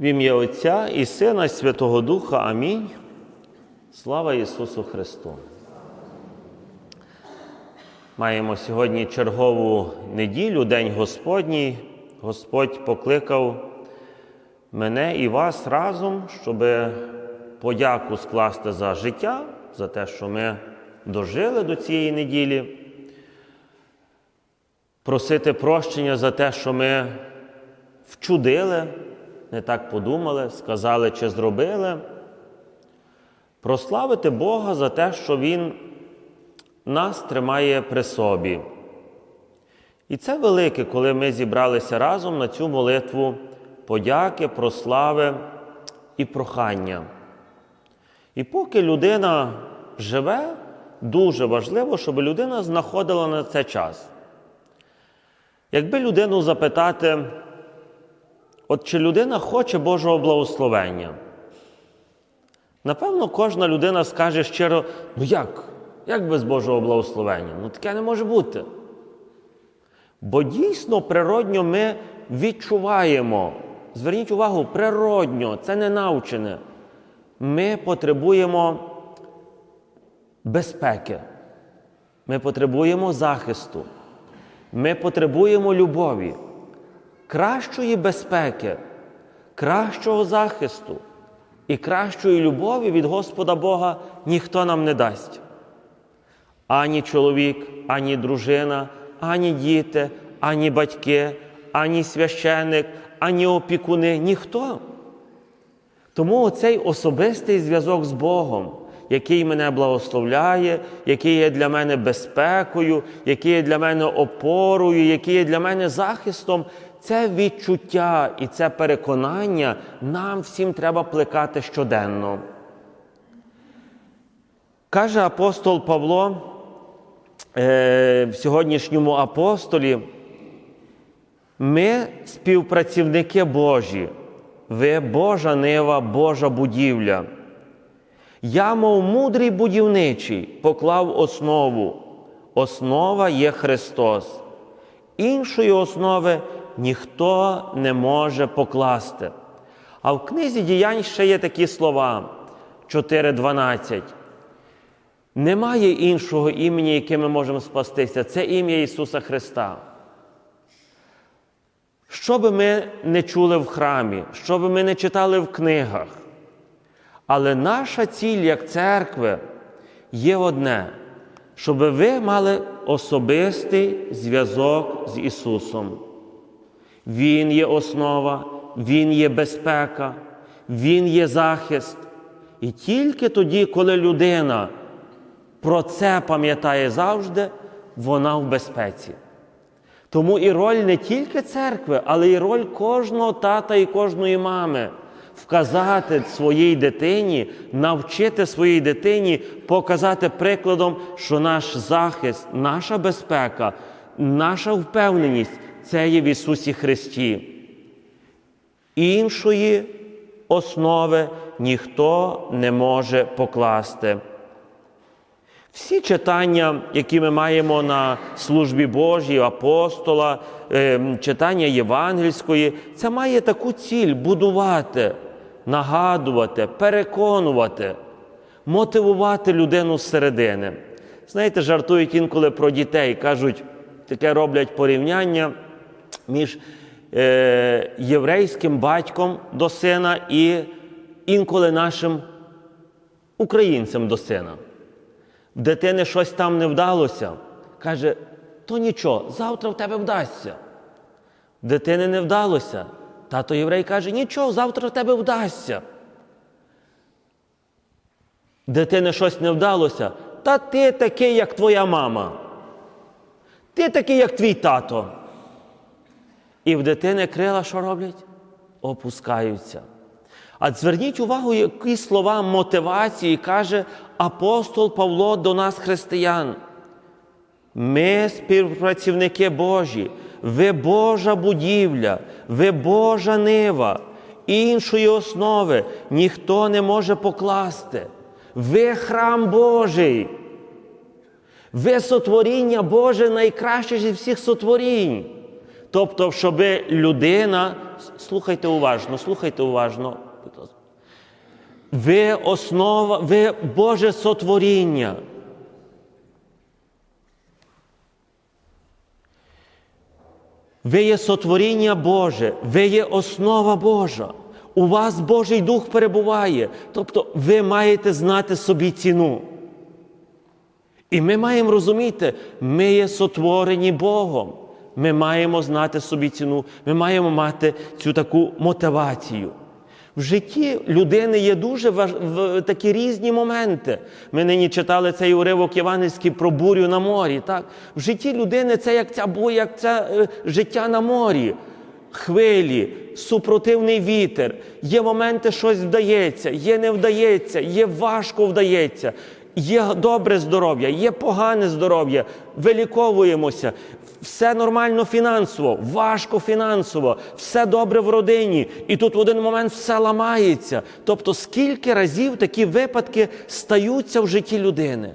В ім'я Отця і Сина, і Святого Духа. Амінь. Слава Ісусу Христу. Маємо сьогодні чергову неділю, День Господній. Господь покликав мене і вас разом, щоб подяку скласти за життя, за те, що ми дожили до цієї неділі, просити прощення за те, що ми вчудили, не так подумали, сказали чи зробили. Прославити Бога за те, що Він нас тримає при собі. І це велике, коли ми зібралися разом на цю молитву подяки, прослави і прохання. І поки людина живе, дуже важливо, щоб людина знаходила на це час. Якби людину запитати, от чи людина хоче Божого благословення, напевно, кожна людина скаже щиро, ну як? Як без Божого благословення? Ну таке не може бути. Бо дійсно природньо ми відчуваємо, зверніть увагу, природньо, це не навчене. Ми потребуємо безпеки, ми потребуємо захисту, ми потребуємо любові, кращої безпеки, кращого захисту і кращої любові від Господа Бога ніхто нам не дасть. Ані чоловік, ані дружина, ані діти, ані батьки, ані священник, ані опікуни ніхто. Тому оцей особистий зв'язок з Богом, який мене благословляє, який є для мене безпекою, який є для мене опорою, який є для мене захистом, це відчуття і це переконання нам всім треба плекати щоденно. Каже апостол Павло е, в сьогоднішньому апостолі, ми співпрацівники Божі, ви Божа нива, Божа будівля. Я, мов мудрий будівничий, поклав основу. Основа є Христос. Іншої основи ніхто не може покласти. А в книзі діянь ще є такі слова 4.12. Немає іншого імені, яким ми можемо спастися. Це ім'я Ісуса Христа. Що би ми не чули в храмі, що би ми не читали в книгах, але наша ціль як церкви є одне, щоб ви мали особистий зв'язок з Ісусом. Він є основа, Він є безпека, Він є захист. І тільки тоді, коли людина про це пам'ятає завжди, вона в безпеці. Тому і роль не тільки церкви, але й роль кожного тата і кожної мами вказати своїй дитині, навчити своїй дитині, показати прикладом, що наш захист, наша безпека, наша впевненість це є в Ісусі Христі. Іншої основи ніхто не може покласти. Всі читання, які ми маємо на службі Божій, апостола, е, читання євангельської, це має таку ціль будувати, нагадувати, переконувати, мотивувати людину зсередини. Знаєте, жартують інколи про дітей, кажуть, таке роблять порівняння між е, єврейським батьком до сина і інколи нашим українцем до сина. В дитини щось там не вдалося, каже, то нічого, завтра в тебе вдасться. В дитини не вдалося. Тато єврей каже, нічого, завтра в тебе вдасться. Дитини щось не вдалося, та ти такий, як твоя мама. Ти такий, як твій тато. І в дитини крила що роблять? Опускаються. А зверніть увагу, які слова мотивації каже апостол Павло до нас, християн. Ми співпрацівники Божі, ви Божа будівля, ви Божа нива. Іншої основи ніхто не може покласти. Ви храм Божий. Ви сотворіння Боже найкраще зі всіх сотворінь. Тобто, щоб людина, слухайте уважно, слухайте уважно. Ви основа, ви Боже сотворіння. Ви є сотворіння Боже, ви є основа Божа. У вас Божий Дух перебуває. Тобто ви маєте знати собі ціну. І ми маємо розуміти, ми є сотворені Богом. Ми маємо знати собі ціну, ми маємо мати цю таку мотивацію. В житті людини є дуже важ... в... такі різні моменти. Ми нині читали цей уривок Євангельський про бурю на морі. Так? В житті людини це як ця бу- як це життя на морі. Хвилі, супротивний вітер. Є моменти, щось вдається, є не вдається, є важко вдається. Є добре здоров'я, є погане здоров'я, виліковуємося. Все нормально фінансово, важко фінансово, все добре в родині. І тут в один момент все ламається. Тобто, скільки разів такі випадки стаються в житті людини?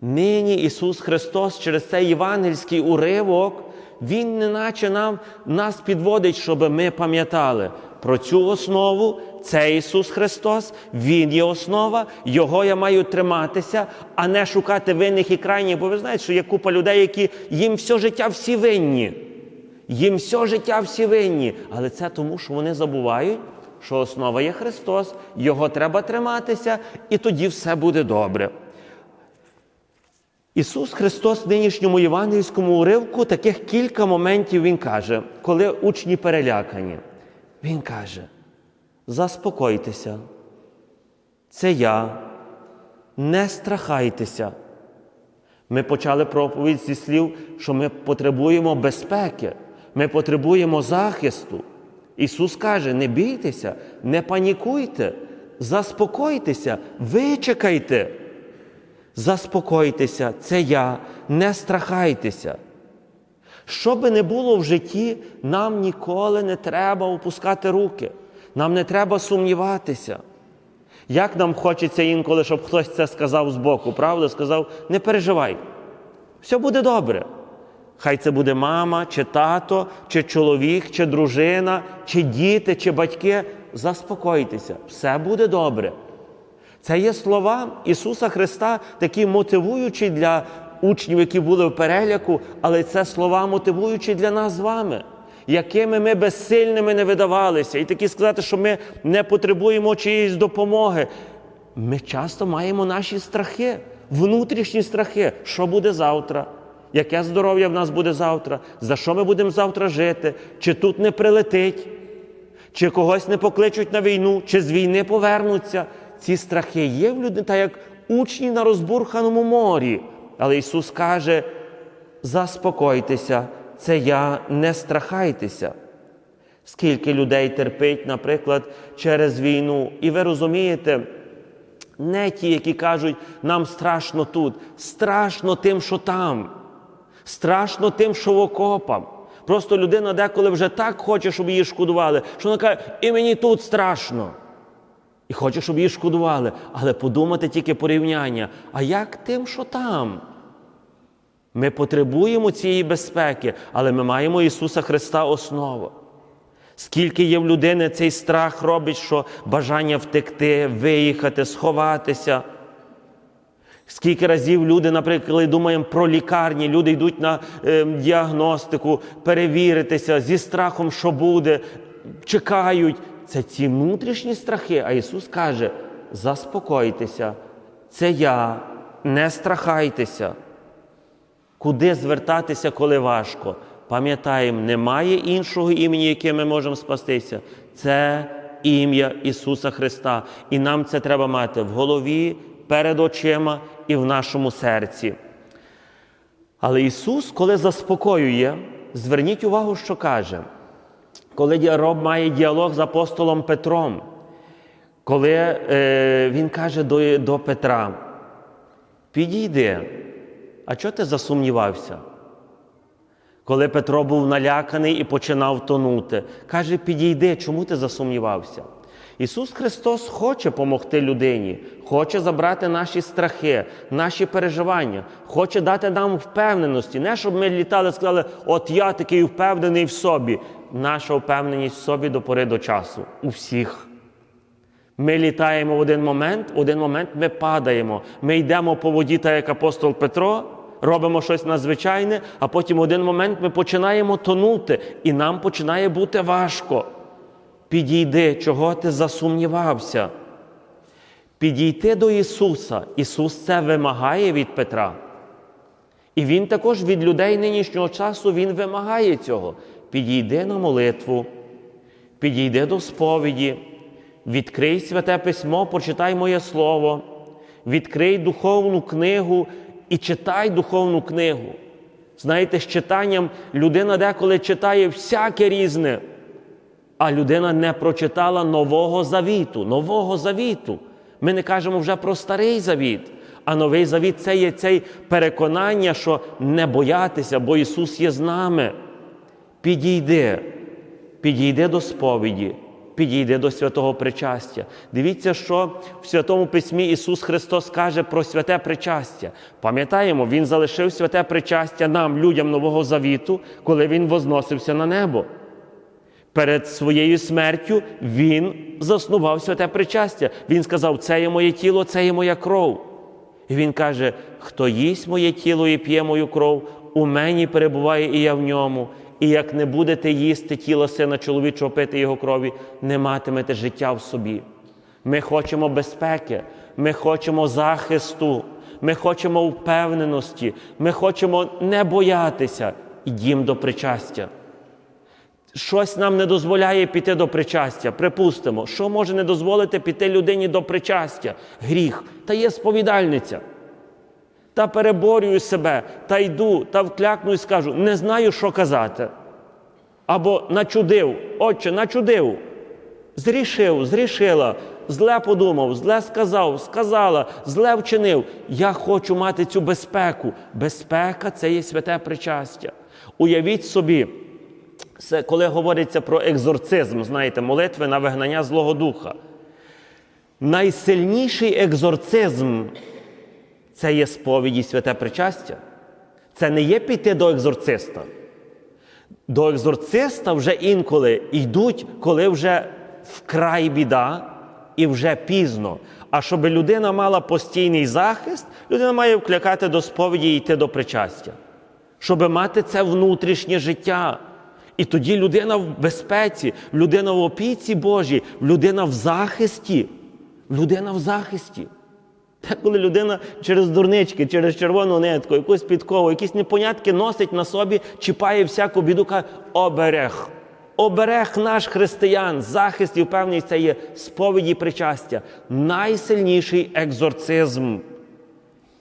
Нині Ісус Христос через цей євангельський уривок, Він неначе нам нас підводить, щоб ми пам'ятали про цю основу. Це Ісус Христос, Він є основа, Його я маю триматися, а не шукати винних і крайніх. Бо ви знаєте, що є купа людей, які їм все життя всі винні. Їм все життя всі винні. Але це тому, що вони забувають, що основа є Христос, Його треба триматися, і тоді все буде добре. Ісус Христос в нинішньому євангельському уривку таких кілька моментів Він каже, коли учні перелякані. Він каже: заспокойтеся, це я, не страхайтеся. Ми почали проповідь зі слів, що ми потребуємо безпеки, ми потребуємо захисту. Ісус каже: не бійтеся, не панікуйте, заспокойтеся, вичекайте. Заспокойтеся, це я, не страхайтеся. Що би не було в житті, нам ніколи не треба опускати руки, нам не треба сумніватися. Як нам хочеться інколи, щоб хтось це сказав збоку, правда? Сказав, не переживай, все буде добре. Хай це буде мама, чи тато, чи чоловік, чи дружина, чи діти, чи батьки. Заспокойтеся, все буде добре. Це є слова Ісуса Христа, такі мотивуючі для учнів, які були в переляку, але це слова мотивуючі для нас з вами, якими ми безсильними не видавалися. І такі сказати, що ми не потребуємо чиїсь допомоги. Ми часто маємо наші страхи, внутрішні страхи, що буде завтра. Яке здоров'я в нас буде завтра? За що ми будемо завтра жити? Чи тут не прилетить? Чи когось не покличуть на війну, чи з війни повернуться. Ці страхи є в людини, так як учні на розбурханому морі. Але Ісус каже: заспокойтеся, це я, не страхайтеся. Скільки людей терпить, наприклад, через війну. І ви розумієте, не ті, які кажуть, нам страшно тут, страшно тим, що там, страшно тим, що в окопах. Просто людина деколи вже так хоче, щоб її шкодували, що вона каже, і мені тут страшно. І хоче, щоб її шкодували. Але подумати тільки порівняння. А як тим, що там? Ми потребуємо цієї безпеки, але ми маємо Ісуса Христа основу. Скільки є в людини цей страх робить, що бажання втекти, виїхати, сховатися. Скільки разів люди, наприклад, коли думаємо про лікарні, люди йдуть на е, діагностику, перевіритися зі страхом, що буде, чекають. Це ці внутрішні страхи. А Ісус каже: заспокойтеся, це я, не страхайтеся. Куди звертатися, коли важко? Пам'ятаємо, немає іншого імені, яким ми можемо спастися. Це ім'я Ісуса Христа. І нам це треба мати в голові, перед очима і в нашому серці. Але Ісус, коли заспокоює, зверніть увагу, що каже, коли роб має діалог з апостолом Петром, коли е, він каже до, до Петра: підійди, а чого ти засумнівався? Коли Петро був наляканий і починав тонути, каже: підійди, чому ти засумнівався? Ісус Христос хоче допомогти людині, хоче забрати наші страхи, наші переживання, хоче дати нам впевненості. Не щоб ми літали і сказали, от я такий впевнений в собі. Наша впевненість в собі до пори до часу. У всіх. Ми літаємо в один момент, в один момент ми падаємо. Ми йдемо по воді, так як апостол Петро, робимо щось надзвичайне, а потім в один момент ми починаємо тонути, і нам починає бути важко. Підійди, чого ти засумнівався. Підійти до Ісуса. Ісус це вимагає від Петра. І Він також від людей нинішнього часу Він вимагає цього. Підійди на молитву, підійди до сповіді, відкрий святе письмо, почитай моє слово, відкрий духовну книгу і читай духовну книгу. Знаєте, з читанням людина деколи читає всяке різне, а людина не прочитала Нового Завіту. Нового Завіту. Ми не кажемо вже про старий завіт. А новий завіт це є цей переконання, що не боятися, бо Ісус є з нами. Підійди, підійди до сповіді, підійди до святого причастя. Дивіться, що в Святому Письмі Ісус Христос каже про святе причастя. Пам'ятаємо, Він залишив святе причастя нам, людям Нового Завіту, коли Він возносився на небо. Перед своєю смертю Він заснував святе причастя. Він сказав: Це є моє тіло, це є моя кров. І він каже: хто їсть моє тіло і п'є мою кров, у мені перебуває і я в ньому. І як не будете їсти тіло сина чоловічого пити його крові, не матимете життя в собі. Ми хочемо безпеки, ми хочемо захисту, ми хочемо впевненості, ми хочемо не боятися. Ідім до причастя. Щось нам не дозволяє піти до причастя. Припустимо, що може не дозволити піти людині до причастя? Гріх. Та є сповідальниця. Та переборюю себе, та йду, та вклякну і скажу, не знаю, що казати. Або начудив, отче, начудив. Зрішив, зрішила, зле подумав, зле сказав, сказала, зле вчинив. Я хочу мати цю безпеку. Безпека це є святе причастя. Уявіть собі, це коли говориться про екзорцизм, знаєте, молитви на вигнання Злого Духа. Найсильніший екзорцизм це є сповіді святе причастя. Це не є піти до екзорциста. До екзорциста вже інколи йдуть, коли вже вкрай біда і вже пізно. А щоб людина мала постійний захист, людина має вкликати до сповіді і йти до причастя. Щоб мати це внутрішнє життя. І тоді людина в безпеці, людина в опіці Божій, людина в захисті. Людина в захисті. Та коли людина через дурнички, через червону нитку, якусь підкову, якісь непонятки носить на собі, чіпає всяку біду, каже, оберег. Оберег наш християн, захист і впевненість це є сповіді причастя. Найсильніший екзорцизм.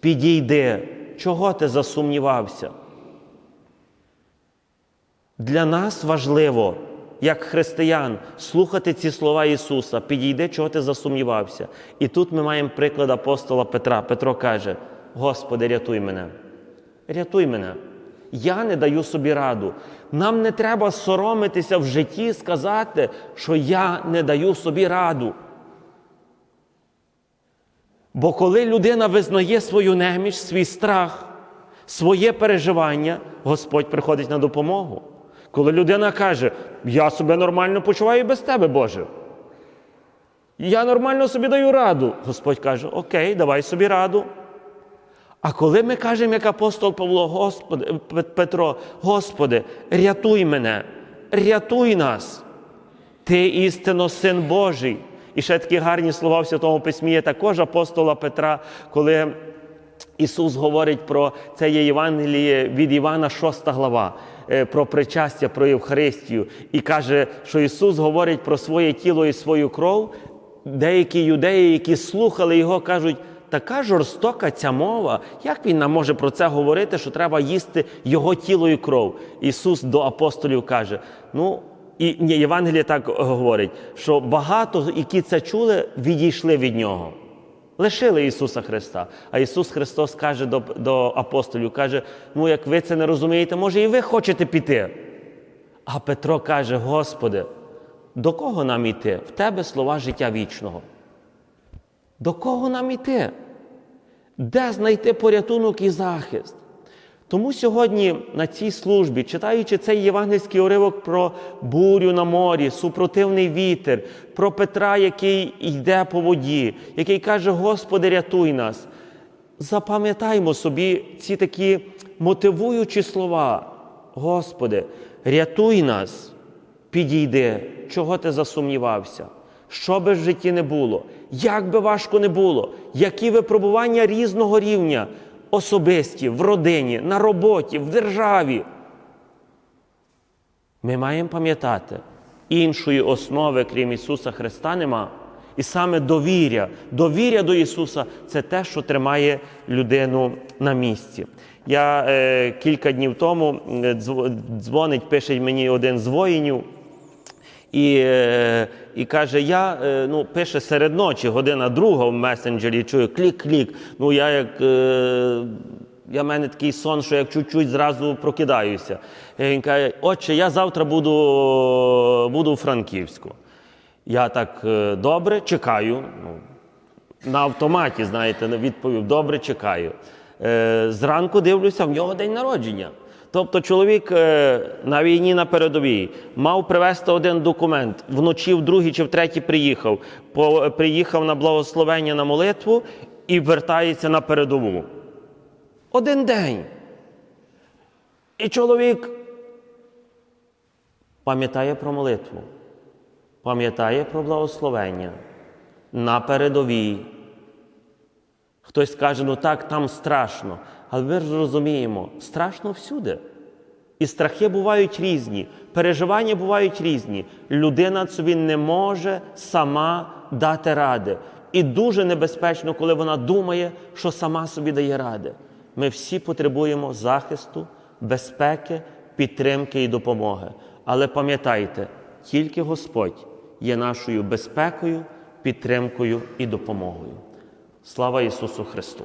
Підійди. Чого ти засумнівався? Для нас важливо, як християн, слухати ці слова Ісуса, підійди, чого ти засумнівався. І тут ми маємо приклад апостола Петра. Петро каже: Господи, рятуй мене, рятуй мене. Я не даю собі раду. Нам не треба соромитися в житті сказати, що я не даю собі раду. Бо коли людина визнає свою неміч, свій страх, своє переживання, Господь приходить на допомогу. Коли людина каже, я себе нормально почуваю без тебе, Боже. Я нормально собі даю раду. Господь каже, Окей, давай собі раду. А коли ми кажемо, як апостол Павло, Господи, Петро, Господи, рятуй мене, рятуй нас. Ти істинно син Божий. І ще такі гарні слова в Святому Письмі є також апостола Петра, коли Ісус говорить про це є Євангеліє від Івана, 6 глава, про причастя, про Євхаристію. І каже, що Ісус говорить про своє тіло і свою кров. Деякі юдеї, які слухали його, кажуть, така жорстока ця мова, як він нам може про це говорити, що треба їсти його тіло і кров? Ісус до апостолів каже: ну, і Євангеліє так говорить, що багато, які це чули, відійшли від нього. Лишили Ісуса Христа. А Ісус Христос каже до до апостолів, каже: ну, як ви це не розумієте, може і ви хочете піти. А Петро каже: Господи, До кого нам іти? В тебе слова життя вічного. До кого нам іти? Де знайти порятунок і захист? Тому сьогодні на цій службі, читаючи цей євангельський уривок про бурю на морі, супротивний вітер, про Петра, який йде по воді, який каже: Господи, рятуй нас. Запам'ятаймо собі ці такі мотивуючі слова. Господи, рятуй нас, підійди, чого ти засумнівався, що би в житті не було, як би важко не було, які випробування різного рівня, особисті, в родині, на роботі, в державі. Ми маємо пам'ятати, іншої основи, крім Ісуса Христа, нема. І саме довір'я, довір'я до Ісуса це те, що тримає людину на місці. Я е, кілька днів тому е, дзвонить, пише мені один з воїнів. І, е, і каже, я е, ну, пише серед ночі, година друга в месенджері, чую клік-клік. Ну, я як. Е, я в мене такий сон, що як чуть-чуть зразу прокидаюся. І він каже, отче, я завтра буду, буду у Франківську. Я так добре чекаю. Ну, на автоматі, знаєте, на відповів, добре чекаю. Зранку дивлюся, в нього день народження. Тобто чоловік е, на війні на передовій мав привезти один документ, вночі в другий чи в третій приїхав, приїхав на благословення на молитву і вертається на передову. Один день. І чоловік пам'ятає про молитву, пам'ятає про благословення на передовій. Хтось каже, ну так, там страшно. Але ми ж розуміємо, страшно всюди. І страхи бувають різні, переживання бувають різні. Людина собі не може сама дати ради. І дуже небезпечно, коли вона думає, що сама собі дає ради. Ми всі потребуємо захисту, безпеки, підтримки і допомоги. Але пам'ятайте, тільки Господь є нашою безпекою, підтримкою і допомогою. Слава Ісусу Христу!